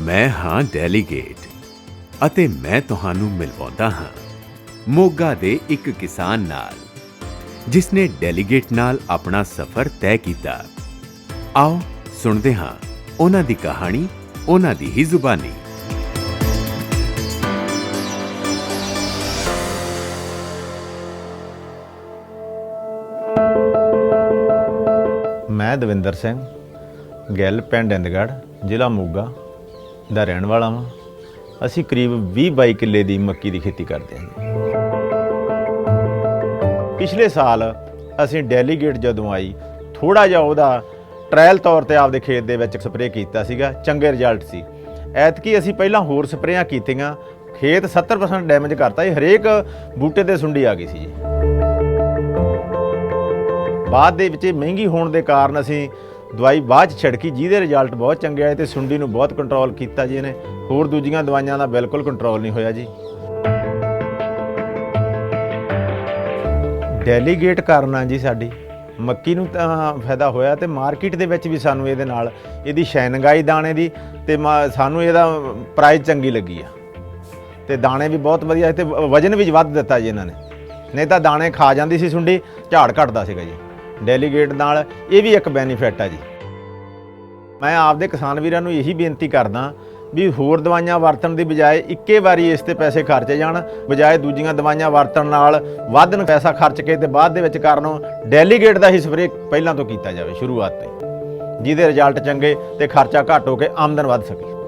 ਮੈਂ ਹਾਂ ਡੈਲੀਗੇਟ ਅਤੇ ਮੈਂ ਤੁਹਾਨੂੰ ਮਿਲਵਾਉਂਦਾ ਹਾਂ। ਮੋਗਾ ਦੇ ਇੱਕ ਕਿਸਾਨ ਨਾਲ ਜਿਸ ਨੇ ਡੈਲੀਗੇਟ ਨਾਲ ਆਪਣਾ ਸਫ਼ਰ ਤੈਅ ਕੀਤਾ। ਆਓ ਸੁਣਦੇ ਹਾਂ ਉਹਨਾਂ ਦੀ ਕਹਾਣੀ, ਉਹਨਾਂ ਦੀ ਹੀ ਜ਼ੁਬਾਨੀ। ਮੈਂ ਦਵਿੰਦਰ ਸਿੰਘ, ਗਿੱਲ ਪਿੰਡ ਇੰਦਗੜ, ਜ਼ਿਲ੍ਹਾ ਮੋਗਾ। ਦਾ ਰਹਿਣ ਵਾਲਾ ਹਾਂ ਅਸੀਂ ਕਰੀਬ 20-22 ਕਿੱਲੇ ਦੀ ਮੱਕੀ ਦੀ ਖੇਤੀ ਕਰਦੇ ਹਾਂ। ਪਿਛਲੇ ਸਾਲ ਅਸੀਂ ਡੈਲੀਗੇਟ ਜਦੋਂ ਆਈ ਥੋੜਾ ਜਿਹਾ ਉਹਦਾ ਟ੍ਰਾਇਲ ਤੌਰ ਤੇ ਆਪਦੇ ਖੇਤ ਦੇ ਵਿੱਚ ਸਪਰੇਅ ਕੀਤਾ ਸੀਗਾ, ਚੰਗੇ ਰਿਜ਼ਲਟ ਸੀ। ਐਤਕੀ ਅਸੀਂ ਪਹਿਲਾਂ ਹੋਰ ਸਪਰੇਆਂ ਕੀਤੀਆਂ, ਖੇਤ 70% ਡੈਮੇਜ ਕਰਤਾ ਜੀ, ਹਰੇਕ ਬੂਟੇ ਤੇ ਸੁੰਡੀ ਆ ਗਈ ਸੀ ਜੀ। ਬਾਅਦ ਦੇ ਵਿੱਚ ਇਹ ਮਹਿੰਗੀ ਹੋਣ ਦੇ ਕਾਰਨ ਅਸੀਂ ਦਵਾਈ ਬਾਅਦ ਚ ਛਿੜਕੀ, ਜਿਹਦੇ ਰਿਜ਼ਲਟ ਬਹੁਤ ਚੰਗੇ ਆਏ ਤੇ ਸੁੰਡੀ ਨੂੰ ਬਹੁਤ ਕੰਟਰੋਲ ਕੀਤਾ ਜੀ ਇਹਨੇ। ਹੋਰ ਦੂਜੀਆਂ ਦਵਾਈਆਂ ਦਾ ਬਿਲਕੁਲ ਕੰਟਰੋਲ ਨਹੀਂ ਹੋਇਆ ਜੀ। ਡੈਲੀਗੇਟ ਕਰਨਾ ਜੀ ਸਾਡੀ। ਮੱਕੀ ਨੂੰ ਤਾਂ ਫਾਇਦਾ ਹੋਇਆ ਤੇ ਮਾਰਕੀਟ ਦੇ ਵਿੱਚ ਵੀ ਸਾਨੂੰ ਇਹਦੇ ਨਾਲ, ਇਹਦੀ ਸ਼ੈਨਗਾਈ ਦਾਣੇ ਦੀ ਤੇ ਮਾ- ਸਾਨੂੰ ਇਹਦਾ ਪ੍ਰਾਈਸ ਚੰਗੀ ਲੱਗੀ ਆ। ਤੇ ਦਾਣੇ ਵੀ ਬਹੁਤ ਵਧੀਆ ਤੇ ਵਜਨ ਵੀ ਵੱਧ ਦਿੱਤਾ ਜੀ ਇਹਨਾਂ ਨੇ। ਨਹੀਂ ਤਾਂ ਦਾਣੇ ਖਾ ਜਾਂਦੀ ਸੀ ਸੁੰਡੀ, ਝਾੜ ਘਟਦਾ ਸੀਗਾ ਜੀ। ਡੈਲੀਗੇਟ ਨਾਲ ਇਹ ਵੀ ਇੱਕ ਬੈਨੀਫਿਟ ਆ ਜੀ। ਮੈਂ ਆਪਦੇ ਕਿਸਾਨ ਵੀਰਾਂ ਨੂੰ ਇਹੀ ਬੇਨਤੀ ਕਰਦਾ ਵੀ ਹੋਰ ਦਵਾਈਆਂ ਵਰਤਣ ਦੀ ਬਜਾਏ ਇੱਕੇ ਵਾਰੀ ਇਸ ਤੇ ਪੈਸੇ ਖਰਚੇ ਜਾਣ, ਬਜਾਏ ਦੂਜੀਆਂ ਦਵਾਈਆਂ ਵਰਤਣ ਨਾਲ ਵੱਧ ਨੂੰ ਪੈਸਾ ਖਰਚ ਕੇ ਤੇ ਬਾਅਦ ਦੇ ਵਿੱਚ ਕਰਨੋਂ ਡੈਲੀਗੇਟ ਦਾ ਹੀ ਸਪਰੇਅ ਪਹਿਲਾਂ ਤੋਂ ਕੀਤਾ ਜਾਵੇ, ਸ਼ੁਰੂਆਤ ਤੇ ਜਿਹਦੇ ਰਿਜ਼ਲਟ ਚੰਗੇ ਤੇ ਖਰਚਾ ਘੱਟ ਹੋ ਕੇ ਆਮਦਨ ਵੱਧ ਸਕੇ।